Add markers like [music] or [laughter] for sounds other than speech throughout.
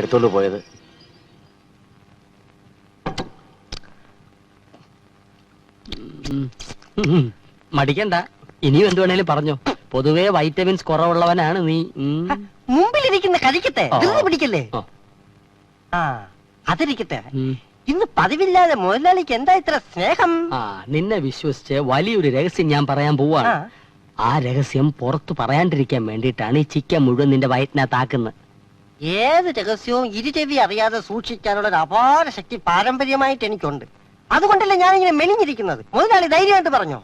എടുത്തോണ്ട് പോയത്. മടിക്കണ്ട ഇനിയും എന്ത് വേണേലും പറഞ്ഞോ പൊതുവേ വൈറ്റമിൻസ് കുറവുള്ളവനാണ് നീ. മുമ്പിലിരിക്കുന്ന കഴിക്കട്ടെ. പിടിക്കല്ലേ ആ. അതിരിക്കട്ടെ. ഇന്ന് പതിവില്ലാതെ മുതലാളിക്ക് എന്താ ഇത്ര സ്നേഹം ആ നിന്നെ വിശ്വസിച്ച് വലിയൊരു രഹസ്യം ഞാൻ പറയാൻ പോവാണ് ആ. ആ രഹസ്യം പുറത്തു പറയാണ്ടിരിക്കാൻ വേണ്ടിയിട്ടാണ് ഈ ചിക്കൻ മുഴുവൻ നിന്റെ വയറ്റിനകത്താക്കുന്നത് ഏത് രഹസ്യവും ഇരുചെവി അറിയാതെ സൂക്ഷിക്കാനുള്ള ഒരു അപാര ശക്തി പാരമ്പര്യമായിട്ട് എനിക്കുണ്ട്. അതുകൊണ്ടല്ലേ ഞാൻ ഇങ്ങനെ മെലിഞ്ഞിരിക്കുന്നത്? മുതലാളി ധൈര്യമായിട്ട് പറഞ്ഞോ?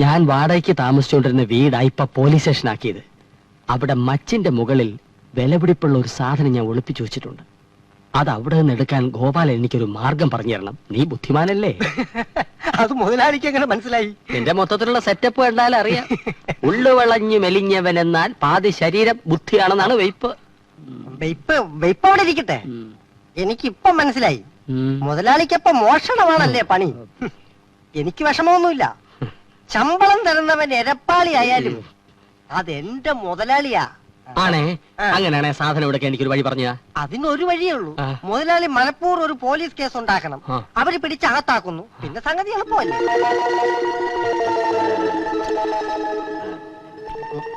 ഞാൻ വാടകയ്ക്ക് താമസിച്ചുകൊണ്ടിരുന്ന വീടാ ഇപ്പൊ പോലീസ് സ്റ്റേഷൻ ആക്കിയത്. അവിടെ മച്ചിന്റെ മുകളിൽ വിലപിടിപ്പുള്ള ഒരു സാധനം ഞാൻ ഒളിപ്പിച്ചു വെച്ചിട്ടുണ്ട്. അത് അവിടെ നിന്ന് എടുക്കാൻ ഗോപാലൻ എനിക്കൊരു മാർഗം പറഞ്ഞു തരണം. നീ ബുദ്ധിമാനല്ലേ? [laughs] അത് മുതലാളിക്ക് എങ്ങനെ മനസ്സിലായി? എന്റെ മൊത്തത്തിലുള്ള സെറ്റപ്പ് കണ്ടാൽ അറിയാം ഉള്ളു വളഞ്ഞു മെലിഞ്ഞവൻ എന്നാൽ പാതി ശരീരം ബുദ്ധിയാണെന്നാണ് വെയ്പ്പ്. വെയ്പ്പ് വെയ്പ്പ് അവിടെ ഇരിക്കട്ടെ. എനിക്ക് എനിക്കിപ്പൊ മനസ്സിലായി. മുതലാളിക്ക് മുതലാളിക്കപ്പൊ മോഷണമാണല്ലേ പണി. എനിക്ക് വിഷമമൊന്നുമില്ല. ശമ്പളം തരുന്നവൻ എരപ്പാളി ആയാലും അതെന്റെ മുതലാളിയാ. ആണേ? അങ്ങനെയാണേ സാധനം ഇവിടെ എനിക്കൊരു വഴി പറഞ്ഞ അതിനൊരു വഴിയേ ഉള്ളൂ മുതലാളി മനഃപൂർവം ഒരു പോലീസ് കേസ് ഉണ്ടാക്കണം അവർ പിടിച്ച് അകത്താക്കുന്നു. പിന്നെ സംഗതി എളുപ്പമല്ലേ?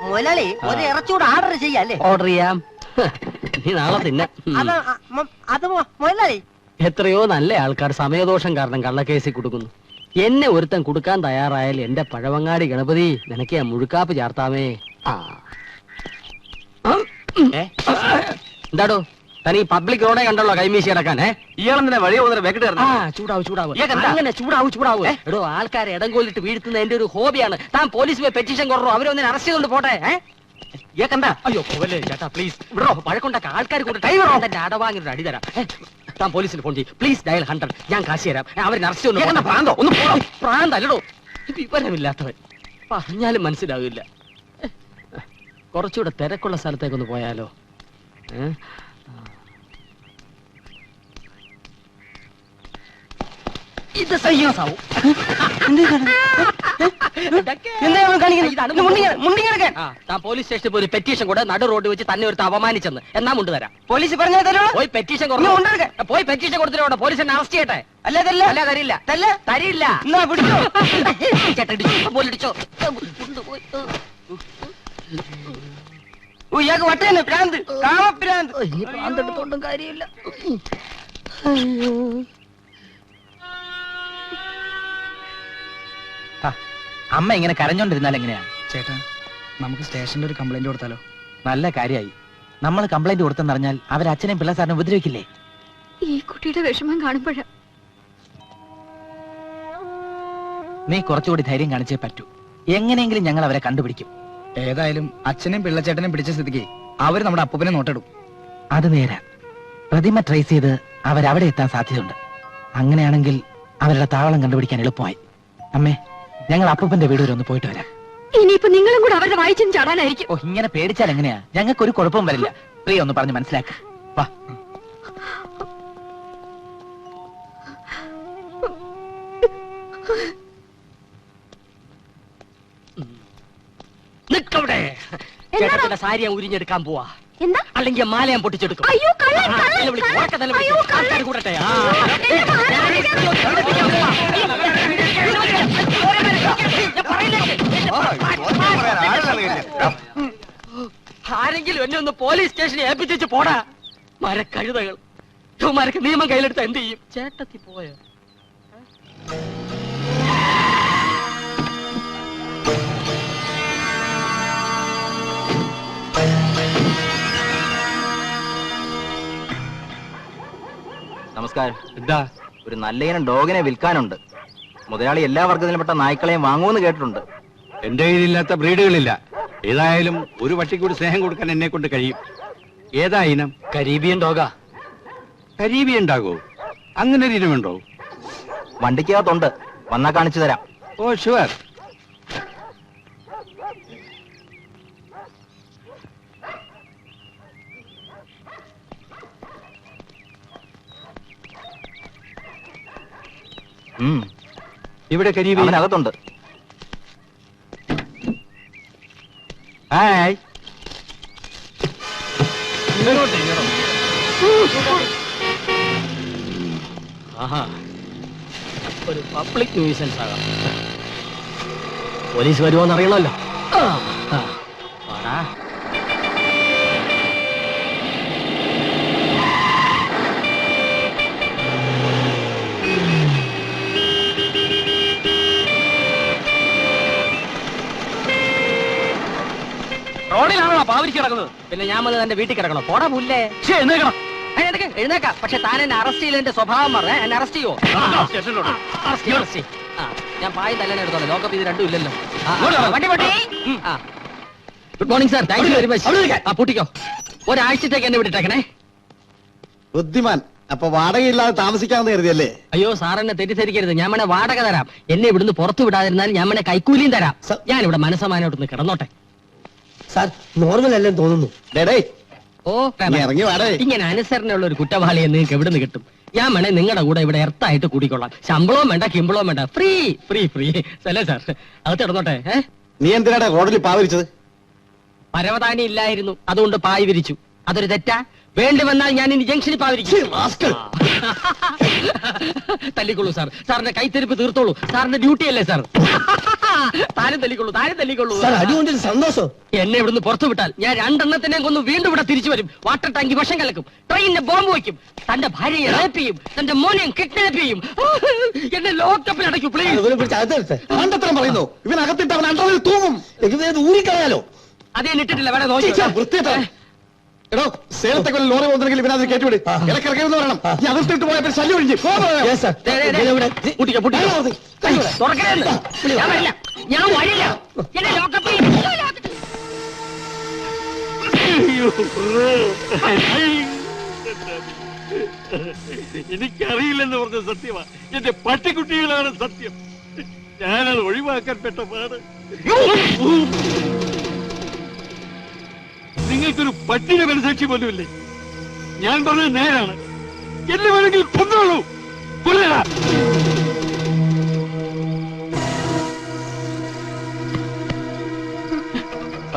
മുതലാളി ഒരു ഇറച്ചൂടെ ഓർഡർ ചെയ്യല്ലേ ഓർഡർ ചെയ്യാം. നീ നാളെ തിന്നെ. അത് മുതലാളി. എത്രയോ നല്ല ആൾക്കാർ സമയദോഷം കാരണം കള്ളക്കേസിൽ കൊടുക്കുന്നു എന്നെ ഒരുത്തൻ കൊടുക്കാൻ തയ്യാറായാൽ എന്റെ പഴവങ്ങാടി ഗണപതി നിനക്ക് ഞാൻ മുഴുക്കാപ്പ് ചേർത്താമേ. ആ? എന്താടോ തനി പബ്ലിക് റോഡേ കണ്ടല്ലോ കൈമീശി കിടക്കാൻ ഏ? ഇയാളെന്തിനാ വഴി പോകുന്ന വെക്കിട്ട് ആ ചൂടാവും ചൂടാവും. ഇയാൾക്കെന്താ? അങ്ങനെ ചൂടാവും ചൂടാവും. എടോ ആൾക്കാരെ ഇടം കൊല്ലിട്ട് വീഴ്ത്തുന്ന എന്റെ ഒരു ഹോബിയാണ്. താൻ പോലീസ് പോയി പെറ്റീഷൻ കുറഞ്ഞു അവരൊന്നിനെ അറസ്റ്റ് ചെയ്തുകൊണ്ട് പോട്ടെ അയ്യോ പോവല്ലേ ചേട്ടാ പ്ലീസ് പഴക്കൊണ്ടൊക്കെ ആൾക്കാർ ഡ്രൈവർ അടി തരാം. താൻ ഫോൺ ചെയ്യും. പ്ലീസ് ഡയൽ ഹൺഡ്രഡ് ഞാൻ കാശ് തരാം. അറസ്റ്റ് ഒന്ന് വിവരമില്ലാത്തവൻ. പറഞ്ഞാലും മനസ്സിലാവില്ല. കുറച്ചുകൂടെ തിരക്കുള്ള സ്ഥലത്തേക്കൊന്ന് പോയാലോ? ഇത് സയ്യോസ് താൻ പോലീസ് സ്റ്റേഷനിൽ പോയി പെറ്റീഷൻ കൂടെ നടു റോഡ് വെച്ച് തന്നെ ഒരു അപമാനിച്ചെന്ന്. എന്നാ മുണ്ട് തരാം. പോലീസ് പറഞ്ഞാൽ തരുമോ പോയി പെറ്റീഷൻ. പോയി പെറ്റീഷൻ കൊടുത്തിട്ട് പോലീസ് എന്നെ അറസ്റ്റ് ചെയ്യട്ടെ? അല്ല തല്ല അല്ല തരില്ല. തല്ല തരില്ല. എന്നാ പിടിച്ചോ? ചേട്ടാ ഇടിച്ചോ. പോലിടിച്ചോ ഇയാൾക്ക് വട്ടേന്ന് ഭ്രാന്ത് കാമഭ്രാന്ത് ഓ, ഇനി പ്രാന്തെടുത്തോണ്ടും കാര്യമില്ല. അമ്മ ഇങ്ങനെ കരഞ്ഞോണ്ടിരുന്നാൽ എങ്ങനെയാ? ചേട്ടാ നമുക്ക് സ്റ്റേഷനിൽ ഒരു കംപ്ലൈന്റ് കൊടുത്താലോ? നല്ല കാര്യമായി നമ്മൾ കംപ്ലൈന്റ് കൊടുത്തെന്നറിഞ്ഞാൽ അവർ അച്ഛനെയും പിള്ള സാറിനെ ഉപദ്രവിക്കില്ലേ? ഈ കുട്ടിയുടെ വിഷമം കാണുമ്പോഴാ. നീ കുറച്ചുകൂടി ധൈര്യം കാണിച്ചേ പറ്റൂ. എങ്ങനെയെങ്കിലും ഞങ്ങൾ അവരെ കണ്ടുപിടിക്കും. ഏതായാലും അച്ഛനെയും പിള്ളച്ചേട്ടനെയും പിടിച്ച സ്ഥിതിക്ക് അവർ നമ്മുടെ അപ്പൂപ്പനെ നോട്ടിടും. അത് നേരാ. പ്രതിമ ട്രേസ് ചെയ്ത് അവരവിടെ എത്താൻ സാധ്യതയുണ്ട്. അങ്ങനെയാണെങ്കിൽ അവരുടെ താവളം കണ്ടുപിടിക്കാൻ എളുപ്പമായി. അമ്മേ ഞങ്ങൾ അപ്പൂപ്പന്റെ വീട് വരെ ഒന്ന് പോയിട്ട് വരാം. ഇനിയിപ്പോ നിങ്ങളും കൂടെ അവരുടെ വായിച്ചും ചാടാനായിരിക്കും. ഓ ഇങ്ങനെ പേടിച്ചാൽ എങ്ങനെയാ? ഞങ്ങൾക്ക് ഒരു കുഴപ്പവും വരില്ല. പ്രിയ ഒന്ന് പറഞ്ഞ് മനസ്സിലാക്ക. വാ. നിക്കവിടെ. ചേട്ടത്തിന്റെ സാരി ഞാൻ ഉരിഞ്ഞെടുക്കാൻ പോവാ. എന്താ? അല്ലെങ്കിൽ മാല ഞാൻ പൊട്ടിച്ചെടുക്കും. അയ്യോ, കള്ളൻ, കള്ളൻ, കള്ളൻ. അയ്യോ, കള്ളൻ. കൂടട്ടെ. ആ. ആരെങ്കിലും എന്നെ ഒന്ന് പോലീസ് സ്റ്റേഷനിൽ ഏൽപ്പിച്ചു പോടാ. മരക്കഴുതകൾ മരക്ക് നിയമം കയ്യിലെടുത്ത എന്ത് ചെയ്യും? ചേട്ടത്തി പോയോ? നമസ്കാരം. എന്താ? ഒരു നല്ലയിനം ഇനം ഡോഗിനെ വിൽക്കാനുണ്ട്. മുതലാളി എല്ലാ വർഗത്തിലുംപ്പെട്ട നായ്ക്കളെയും വാങ്ങുമെന്ന് കേട്ടിട്ടുണ്ട്. എന്റെ കയ്യിലില്ലാത്ത ബ്രീഡുകളില്ല. ഏതായാലും ഒരു പട്ടിക്കൂടി സ്നേഹം കൊടുക്കാൻ എന്നെ കൊണ്ട് കഴിയും. ഏതാ ഇനം? കരീബിയൻ ഡോഗാ. കരീബിയൻ ഡോഗോ? അങ്ങനെ ഒരു ഇനമുണ്ടോ? വണ്ടിക്കകത്തുണ്ട്. വന്നാ കാണിച്ചു തരാം. Oh sure. ഇവിടെ കരീബിയൻ. അവനകത്തുണ്ട്. ഹായ്. ആഹാ. ഒരു പബ്ലിക് ന്യൂസൻസ് ആകാം. പോലീസ് വരുമോന്നറിയണമല്ലോ. ആ, ആ, വാടാ. റോഡിലാണോ കിടക്കുന്നത്. പിന്നെ ഞാൻ വന്ന് എന്റെ വീട്ടിൽ കിടക്കണം. പോടാ പുല്ലേ. എഴുന്നേക്കണം. എഴുന്നേക്കാം. പക്ഷെ താൻ എന്നെ അറസ്റ്റ് ചെയ്തതിന്റെ സ്വഭാവം പറഞ്ഞേ. എന്നെ അറസ്റ്റ് ചെയ്യോ? ഞാൻ പായ തല്ലനെ എടുത്തോളാം. ലോക്കപ്പ് ഇത് രണ്ടും ഇല്ലല്ലോ. വണ്ടി വണ്ടി good morning sir thank you very much ആ പൂട്ടിക്കോ. ഒരാഴ്ചത്തേക്ക് എന്നെ വിട്ടിട്ടേക്കണേ. ബുദ്ധിമാൻ അപ്പൊ വാടകയില്ലാതെ താമസിക്കാമെന്ന് കരുതിയല്ലേ? അയ്യോ സാർ എന്നെ തെറ്റിദ്ധരിക്കരുത്. ഞാൻ വേണേ വാടക തരാം. എന്നെ ഇവിടുന്ന് പുറത്തു വിടാതിരുന്നാൽ ഞാൻ വേണേ കൈക്കൂലിയും തരാം. ഞാൻ ഇവിടെ മനസ്സമാനോട്ടൊന്ന് കിടന്നോട്ടെ. സാർ നോർമൽ അല്ലെന്ന് തോന്നുന്നു. ഓ ഇറങ്ങി വാടേ. ഇങ്ങനെ അനുസരണയുള്ള ഒരു കുറ്റവാളിയെ നിങ്ങൾക്ക് എവിടെ നിന്ന് കിട്ടും? ഞാൻ വേണേ നിങ്ങളുടെ കൂടെ ഇവിടെ എർത്തായിട്ട് കൂടിക്കൊള്ളാം. ശമ്പളവും വേണ്ട കിമ്പളവും വേണ്ട. ഫ്രീ ഫ്രീ ഫ്രീ അല്ലേ സാർ അത് കിടന്നോട്ടെ ഏ? നീ എന്തിനാടാ റോഡിൽ പാവരിച്ചത് പരവതാനി ഇല്ലായിരുന്നു. അതുകൊണ്ട് പായ് വിരിച്ചു. അതൊരു തെറ്റാ. വേണ്ടി വന്നാൽ ഞാൻ ഇനി ജംഗ്ഷനിൽ പാവരിക്കും [laughs] തല്ലിക്കൊള്ളൂ സാർ സാറിന്റെ കൈത്തെരുപ്പ് തീർത്തോളൂ. സാറിന്റെ ഡ്യൂട്ടി അല്ലേ സാർ [laughs] താരം തല്ലിക്കൊള്ളൂ താരം തല്ലിക്കൊള്ളൂ. അടികൊണ്ടൊരു സന്തോഷം? എന്നെ ഇവിടുന്ന് പുറത്തു വിട്ടാൽ ഞാൻ രണ്ടെണ്ണത്തിനെ കൊന്ന് വീണ്ടും ഇവിടെ തിരിച്ചു വരും. വാട്ടർ ടാങ്കി വിഷം കലക്കും. ട്രെയിനിന്റെ ബോംബ് വയ്ക്കും. തന്റെ ഭാര്യയെ റേപ്പ് ചെയ്യും. തന്റെ മോനെയും കിഡ്നാപ്പ് ചെയ്യും. എന്നെ ലോക്കപ്പിൽ അടയ്ക്കും പ്ലീസ് കണ്ടത്രം പറയുന്നു. ഇവനകത്തിട്ട് അവൻ അണ്ടറിൽ തൂങ്ങും. ഊരിക്കളയാലോ? അതേ ഇട്ടിട്ടില്ല വേണേ നോക്കിയാ എടോ സേലത്തെ കൊല്ലം ലോറി പോകുന്നെങ്കിൽ ഇവനത് കയറ്റിവിട്. ഇടക്കിറക്കിയെന്ന് പറയണം ഈ അതിർത്തിട്ട് പോയപ്പോൾ ശല്യം ഒഴിഞ്ഞ്. ഞാൻ വഴിയില്ല. എന്നെ ലോക്കപ്പിൽ എനിക്കറിയില്ലെന്ന് പറഞ്ഞ സത്യമാ. എന്റെ പട്ടിക്കുട്ടികളാണ് സത്യം. ഞാനത് ഒഴിവാക്കാൻ പെട്ട പാട് നിങ്ങൾക്കൊരു പട്ടിയുടെ മനസാക്ഷി പോലുമില്ലേ? ഞാൻ പറഞ്ഞത് നേരാണ്. എന്നെ വേണമെങ്കിൽ കൊന്നോളൂ. കൊല്ലടാ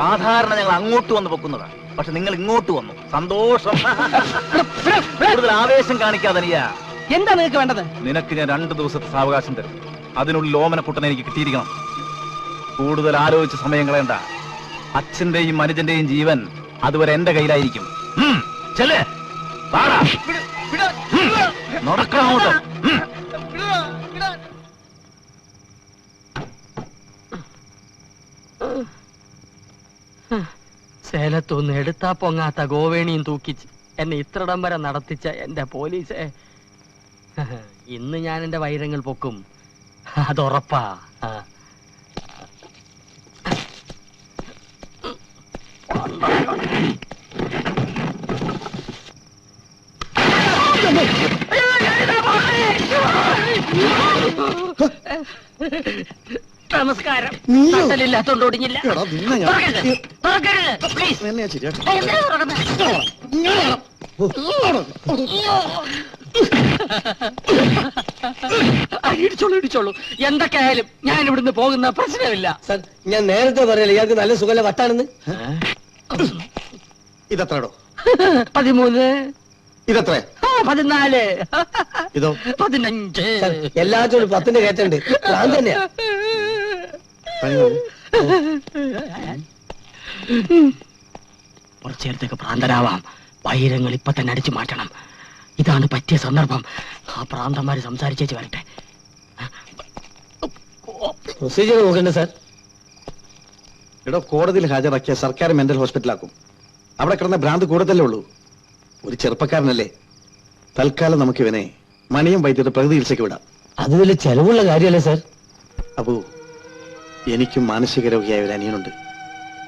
സാധാരണ ഞങ്ങൾ അങ്ങോട്ട് വന്ന് പൊക്കുന്നതാണ്. പക്ഷെ നിങ്ങൾ ഇങ്ങോട്ട് വന്നു. സന്തോഷം. കൂടുതൽ ആവേശം കാണിക്കാതെ എന്താ നിങ്ങൾക്ക് വേണ്ടത്? നിനക്ക് ഞാൻ രണ്ട് ദിവസത്തെ സാവകാശം തരും. അതിനുള്ളിൽ ഓമനക്കുട്ടനെ എനിക്ക് കിട്ടിയിരിക്കണം. കൂടുതൽ ആലോചിച്ച സമയം കളയണ്ട. അച്ഛന്റെയും മനുജന്റെയും ജീവൻ അതുവരെ എന്റെ കയ്യിലായിരിക്കും. ചെല്ലേ. നടക്കണം അങ്ങോട്ട്. ഉം. സേലത്തൊന്ന് എടുത്താ പൊങ്ങാത്ത ഗോവേണിയും തൂക്കിച്ച് എന്നെ ഇത്രടം വരെ നടത്തിച്ച എന്റെ പോലീസേ [laughs] ഇന്ന് ഞാൻ എന്റെ വൈരങ്ങൾ പൊക്കും [laughs] അതുറപ്പാ നമസ്കാരം. തട്ടലില്ലാത്തോണ്ട് ഒടിഞ്ഞില്ല. തുറക്കരുത്. തുറക്കരുത്. Please. ആ, ഇടിച്ചോളൂ ഇടിച്ചോളൂ. എന്തൊക്കെയായാലും ഞാൻ ഇവിടുന്ന് പോകുന്ന പ്രശ്നമില്ല. സാർ ഞാൻ നേരത്തെ പറയല്ലേ ഇയാൾക്ക് നല്ല സുഖല്ല വട്ടാണെന്ന്? ഇതെത്രടോ? പതിമൂന്ന്. ഇതെത്ര? ആ, പതിനാല്. ഇതോ? പതിനഞ്ച്. സാർ എല്ലാത്തോടും പത്തിന്റെ കയറ്റുണ്ട് ഞാൻ തന്നെയാ. കുറച്ചു നേരത്തേക്ക് ഭ്രാന്തരാവാം വൈരങ്ങൾ ഇപ്പൊ തന്നെ അടിച്ചു മാറ്റണം. ഇതാണ് പറ്റിയ സന്ദർഭം. ആ പ്രാന്തന്മാര് സംസാരിച്ചേച്ച് വരട്ടെ. പ്രൊസീജിയർ നോക്കണ്ടേ സാർ എടോ കോടതിയിൽ ഹാജരാക്കിയ സർക്കാർ മെന്റൽ ഹോസ്പിറ്റലാക്കും. അവിടെ കിടന്ന ഭ്രാന്ത് കൂടുതലേ ഉള്ളൂ. ഒരു ചെറുപ്പക്കാരനല്ലേ. തൽക്കാലം നമുക്ക് ഇവനെ മണിയും വൈദ്യുത പ്രകൃതി ചികിത്സയ്ക്ക് വിടാം. അത് വലിയ ചെലവുള്ള കാര്യമല്ലേ സാർ അപ്പോ എനിക്കും മാനസിക രോഗിയായ ഒരു അനിയനുണ്ട്.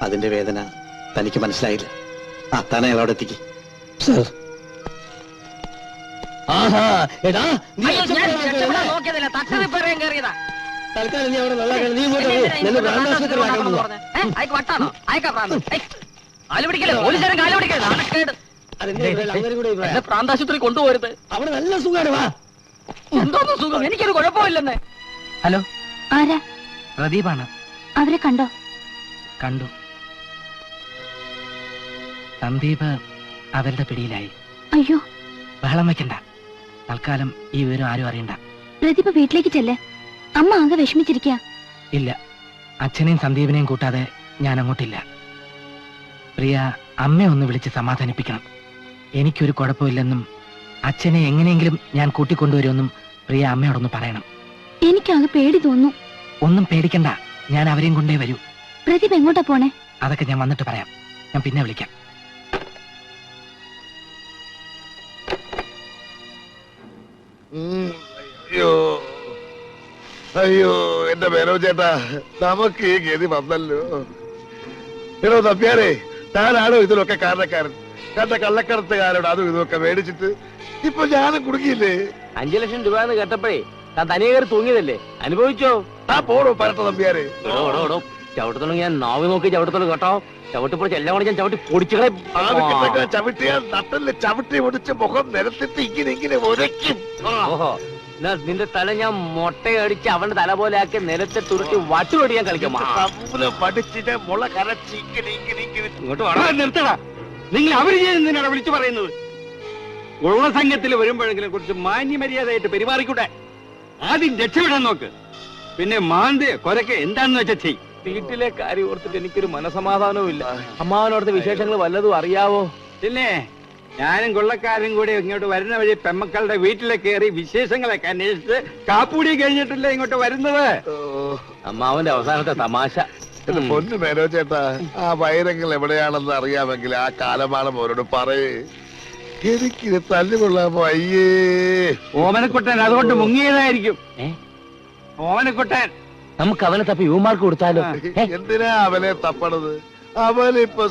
അതിന്റെ വേദന തനിക്ക് മനസ്സിലായില്ല. ആ എത്തിക്ക്. സാർ. കേൾക്കണ്ട. നോക്കിയതല്ല തട്ടറിപ്പറയാൻ കയറിയതാ. തൽക്കാലം നീ അവിടെ നീ ഇങ്ങോട്ട്. നിന്നെ ഭ്രാന്താശുപത്രിയിലാക്കാൻ പ്രാന്താശുപത്രി കൊണ്ടുപോരുത് അവിടെ നല്ല സുഖമാണ് വാ. എന്തോന്ന് സുഖം? എനിക്കൊരു കുഴപ്പമില്ലെന്നേ. ഹലോ. ആരാ? പ്രദീപാണ്. അവരെ കണ്ടോ? കണ്ടു. സന്ദീപ് അവരുടെ പിടിയിലായി. അയ്യോ. ബഹളം വെക്കണ്ട. തൽക്കാലം ഈ വിവരം ആരും അറിയണ്ട. പ്രദീപ് വീട്ടിലേക്ക് ചെല്ലേ. അമ്മ ആകെ വിഷമിച്ചിരിക്കുക ഇല്ല. അച്ഛനെയും സന്ദീപിനെയും കൂട്ടാതെ ഞാൻ അങ്ങോട്ടില്ല. പ്രിയ അമ്മയെ ഒന്ന് വിളിച്ച് സമാധാനിപ്പിക്കണം. എനിക്കൊരു കുഴപ്പമില്ലെന്നും അച്ഛനെ എങ്ങനെയെങ്കിലും ഞാൻ കൂട്ടിക്കൊണ്ടുവരുമെന്നും പ്രിയ അമ്മയോടൊന്ന് പറയണം. എനിക്കാകെ പേടി തോന്നുന്നു. ഒന്നും പേടിക്കണ്ട. ഞാൻ അവരെയും കൊണ്ടേ വരൂ. പ്രദീപ് എങ്ങോട്ടാ പോണേ? അതൊക്കെ ഞാൻ വന്നിട്ട് പറയാം. ഞാൻ പിന്നെ വിളിക്കാം. അയ്യോ. അയ്യോ എന്റെ മേനോ ചേട്ടാ നമുക്ക് ഈ ഗതി വന്നല്ലോ. എടോ തപ്പിയാരേ താനാണോ ഇതിലൊക്കെ കാരണക്കാരൻ? കണ്ട കള്ളക്കടത്തുകാരോട് അതും ഇതൊക്കെ മേടിച്ചിട്ട് ഇപ്പൊ ഞാനും കുടുങ്ങിയില്ലേ? അഞ്ചു ലക്ഷം രൂപ എന്ന് കേട്ടപ്പോഴേ താൻ തനിയെ കയറി തൂങ്ങിയതല്ലേ? അനുഭവിച്ചോ? ആ പോടോ പരട്ട നമ്പ്യാരെ ചവിട്ടത്തോളം ഞാൻ നാവ് നോക്കി ചവിട്ടത്തോളം കേട്ടോ. ചവിട്ടിപ്പോൾ എല്ലാം കൂടെ ഞാൻ ചവിട്ടി പൊടിച്ചുകളെ ചവിട്ടിയാൽ നട്ടൽ ചവിട്ടി പൊടിച്ച് മുഖം നിരത്തിട്ട് ഇങ്ങനെ ഇങ്ങനെ ഉരയ്ക്കും ഓഹോ. നിന്റെ തല ഞാൻ മുട്ടയടിച്ച് അവന്റെ തല പോലെ ആക്കി നിലത്തെ തുരുട്ടി വട്ടുപൊടി ഞാൻ കളിക്കാം. പഠിച്ചിട്ട് മുള കരച്ച് ഇങ്ങനെ ഇങ്ങനെ ഇങ്ങനെ ഇങ്ങോട്ട് വടാ. നിർത്തടാ. നിങ്ങൾ അവർ ചെയ്യുന്നതിനാണ് വിളിച്ചു പറയുന്നത്? ഉള്ള സംഘത്തിൽ വരുമ്പോഴെങ്കിലും കുറച്ച് മാന്യമര്യാദയായിട്ട് പെരുമാറിക്കൂടെ? ആദ്യം രക്ഷപ്പെടാൻ നോക്ക്. പിന്നെ മാന്ത് കൊരക്ക് എന്താന്ന് വെച്ചാ ചെയ്. വീട്ടിലെ കാര്യം ഓർത്തിട്ട് എനിക്കൊരു മനസമാധാനവും ഇല്ല. അമ്മാവനോടത്തെ വിശേഷങ്ങൾ വല്ലതും അറിയാവോ? പിന്നെ ഞാനും കൊള്ളക്കാരും കൂടി ഇങ്ങോട്ട് വരുന്ന വഴി പെമ്മക്കളുടെ വീട്ടിലെ കയറി വിശേഷങ്ങളൊക്കെ അന്വേഷിച്ച് കാപ്പൂടി കഴിഞ്ഞിട്ടില്ല ഇങ്ങോട്ട് വരുന്നത്? ഓ അമ്മാവന്റെ അവസാനത്തെ തമാശ. എന്റെ പൊന്നു മേനോ ചേട്ടാ ആ വൈരങ്ങൾ എവിടെയാണെന്ന് അറിയാമെങ്കിൽ ആ കാലമാണ് അവരോട് പറയേ. എനിക്കിത് തല്ലുകൊള്ളാമോ അയ്യേ ഓമനക്കുട്ടൻ അതുകൊണ്ട് മുങ്ങിയതായിരിക്കും. നമുക്ക് അവനെ തപ്പി യുവമാർക്ക് കൊടുത്താലോ? എന്തിനാ അവനെ തപ്പണത്? അവനിപ്പോ